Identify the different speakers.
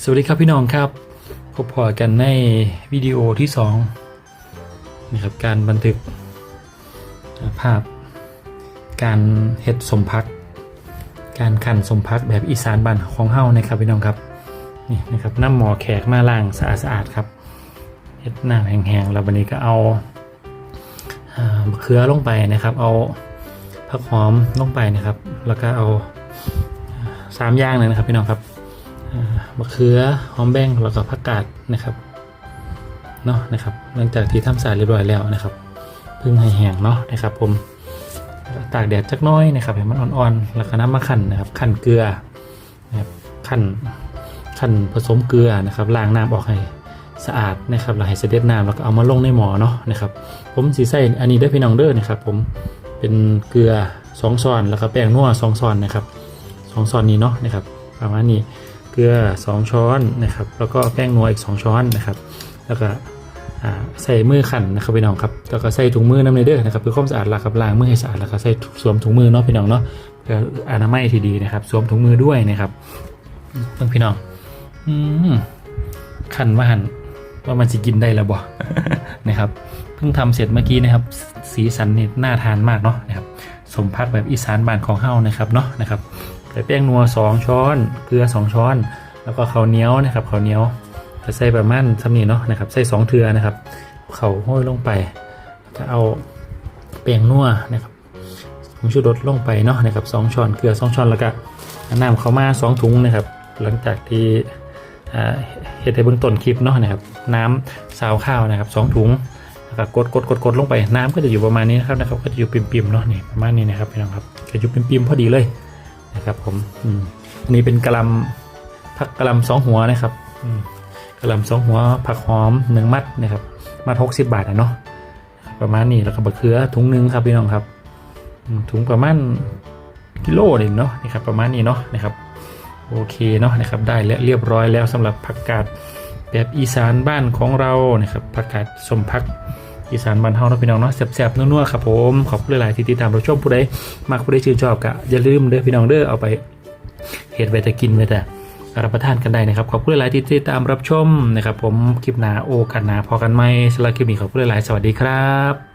Speaker 1: สวัสดีครับพี่น้องครับ พบพอกันในวิดีโอที่สองนะครับการบันทึกภาพ การเฮ็ดสมพัก การขันสมพักแบบอีสานบ้านของเฮานะครับพี่น้องครับนี่นะครับน้ำหมอแขกมาล้างสะอาดๆครับเฮ็ดหน้ำแห้งๆแล้ววันนี้ก็เอาอ่ามะเขือลงไปนะครับ เอาผักหอมลงไปนะครับ แล้วก็เอาอ่าสามอย่างเลยนะครับพี่น้องครับ มะเขือหอมแบงแล้วก็ผักกาดนะครับเนาะนะครับ หลังจากที่ทำสารเรียบร้อยแล้วนะครับพึ่งให้แห้งเนาะนะครับ ผมตากแดดจักน้อยนะครับให้มันอ่อนๆแล้วก็น้ำมะขั่นนะครับขั่นเกลือนะครับขั่นขั่นผสมเกลือนะครับล้างน้ำออกให้สะอาดนะครับแล้วให้เสด็จน้ำแล้วก็เอามาลงในหม้อเนาะนะครับ ผมสีใส่อันนี้ได้พี่น้องเด้อนะครับ ผมเป็นเกลือสองช้อนแล้วก็แป้งนัวสองช้อนนะครับสองช้อนนี้เนาะนะครับ ประมาณนี้เกลือ 2 ช้อนนะครับ แล้วก็แป้งนัวอีก 2 ช้อนนะครับ แล้วก็ใส่มือขันนะครับพี่น้องครับ แล้วก็ใส่ถุงมือน้ำในเด้อนะครับเพื่อความสะอาดละครับล้างมือให้สะอาดแล้วก็ใส่สวมถุงมือเนาะพี่น้องเนาะเพื่ออนามัยที่ดีนะครับสวมถุงมือด้วยนะครับเพื่อนพี่น้องอืมขันว่าหันว่ามันจะกินได้แล้วบ่นะครับเพิ่งทำเสร็จเมื่อกี้นะครับ สีสันนี่น่าทานมากเนาะนะครับสมพักแบบอีสานบ้านของเฮานะครับเนาะนะครับ ใส่แป้งนัว 2 ช้อน เกลือ 2 ช้อน แล้วก็ข้าวเหนียวนะครับข้าวเหนียวจะใส่ประมาณสำนีเนาะนะครับใส่2เทือนะครับ เขาห้อยลงไปจะเอาแป้งนัวนะครับผงชูรสลงไปเนาะนะครับสองช้อนเกลือ 2 ช้อนแล้วก็น้ำเขาวมา 2 ถุงนะครับ หลังจากที่เฮ็ดในเบื้องต้นคลิปเนาะนะครับ น้ำซาวข้าวนะครับสองถุงแล้วก็กดกดกดกดลงไปน้ำก็จะอยู่ประมาณนี้นะครับนะครับก็จะอยู่ปิ่มๆเนาะนี่ประมาณนี้นะครับพี่น้องครับจะอยู่ปิ่มๆพอดีเลย นะครับ ผมอืมอันนี้เป็นกะหลำผักกะหลำสองหัวนะครับอืมกะหลำสองหัว ผักหอมหนึ่งมัดนะครับมัดหกสิบบาทนะเนาะประมาณนี้แล้วก็บะเขือถุงหนึ่งครับพี่น้องครับถุงประมาณกิโลหนึ่งเนาะนี่ครับประมาณนี้เนาะนะครับโอเคเนาะนะครับได้และเรียบร้อยแล้วสำหรับผักกาดแบบอีสานบ้านของเรานะครับผักกาดสมพัก อีสานบ้านเฮาเนาะพี่น้องเนาะแซ่บๆนัวๆครับผมขอบคุณหลายๆที่ติดตามรับชมผู้ใดมากผู้ใดชื่นชอบก็อย่าลืมเด้อพี่น้องเด้อเอาไปเห็ดไปแต่กินไปแต่รับประทานกันได้นะครับขอบคุณหลายๆที่ติดตามรับชมนะครับ ผมคลิปหน้าโอกันหนาพอกันไหมสำหรับคลิปนี้ขอบคุณหลายๆสวัสดีครับ